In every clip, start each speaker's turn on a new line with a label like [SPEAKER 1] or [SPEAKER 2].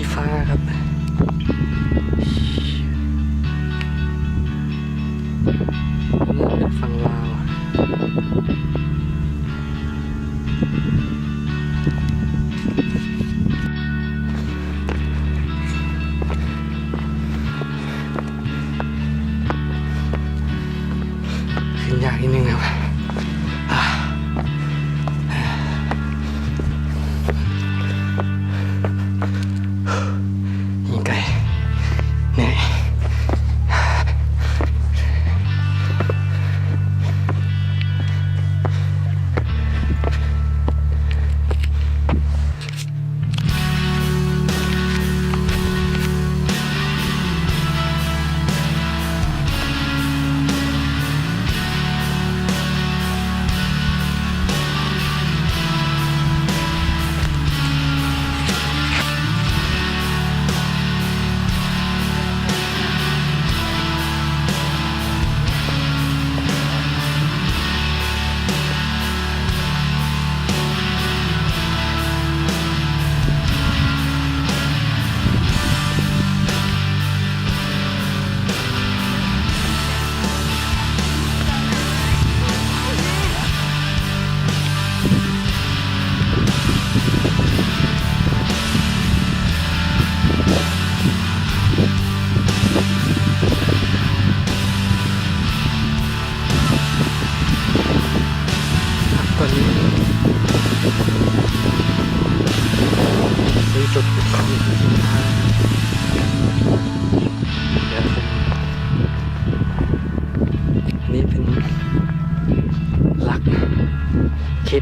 [SPEAKER 1] ชีฟ้าครับ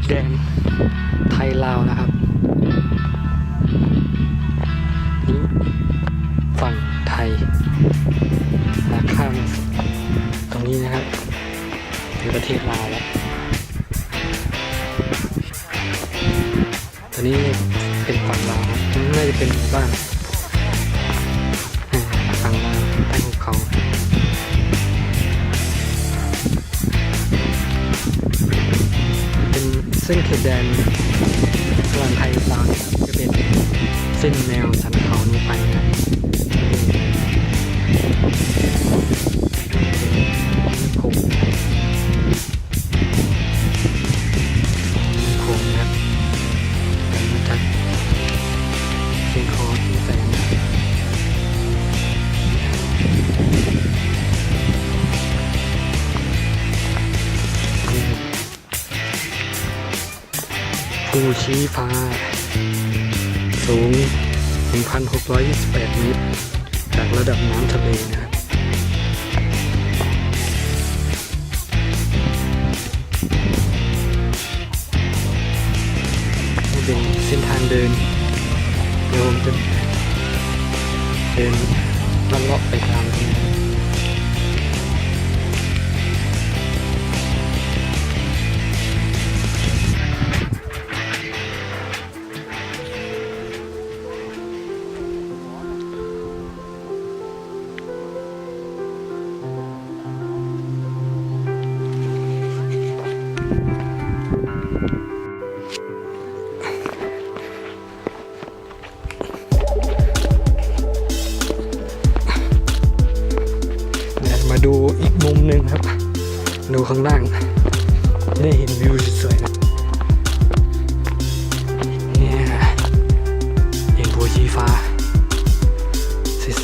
[SPEAKER 1] แดนไทยลาวนะครับนี่ฝั่งไทยหาข้ามตรงนี้นะครับเป็นประเทศลาวแล้วตอนนี้เป็นฝั่งลาวครับน่าจะเป็นหมู่บ้านฝั่งลาวใต้ภูเขา ซึ่งเขตแดนระหว่างไทยกับลานจะเป็นเส้นแนวสัน ภูชี้ฟ้า สูง 1,628 เมตร จากระดับน้ำทะเลนะครับนี่เป็นเส้นทางเดิน เดี๋ยวผมจะเดินลัดเลาะไปตามนี้ ดูข้างล่าง จะได้เห็นวิวสวยๆนะเนี่ยเห็นภูชีฟ้า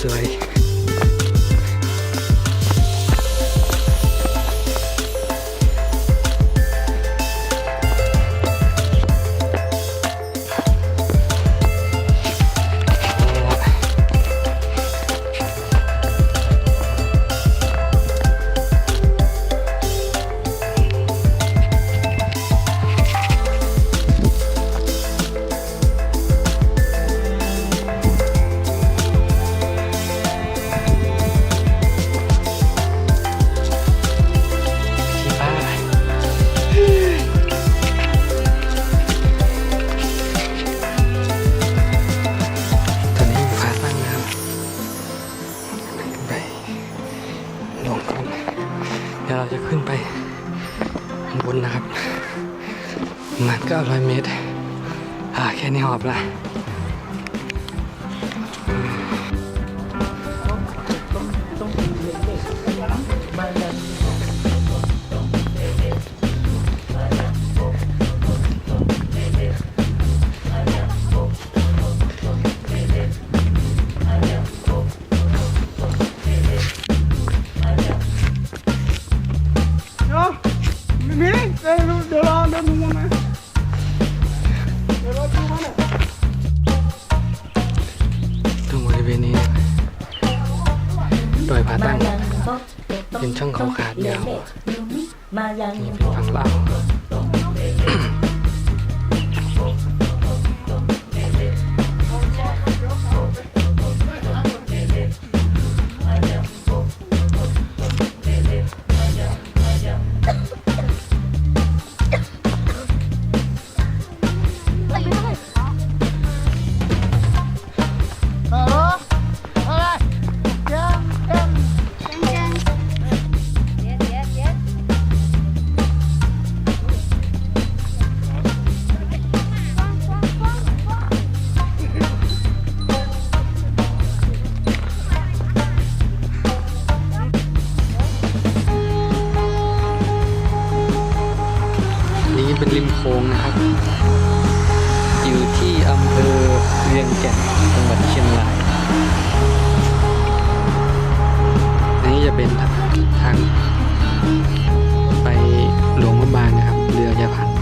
[SPEAKER 1] สวยๆ ยวเราจะขึ้นไปข้างบนนะครับประมาณ900เมตร อ่าแค่นี้หอบละ ผ่าตั้งเป็นช่องเขาขาดยาวนี่เฟังงลา นี้เป็นริมโค้งนะครับ อยู่ที่อำเภอเวียงแก่นจังหวัดเชียงรายอันนี้จะเป็นทางไปหลวงพระบางนะครับ เรือจะผ่าน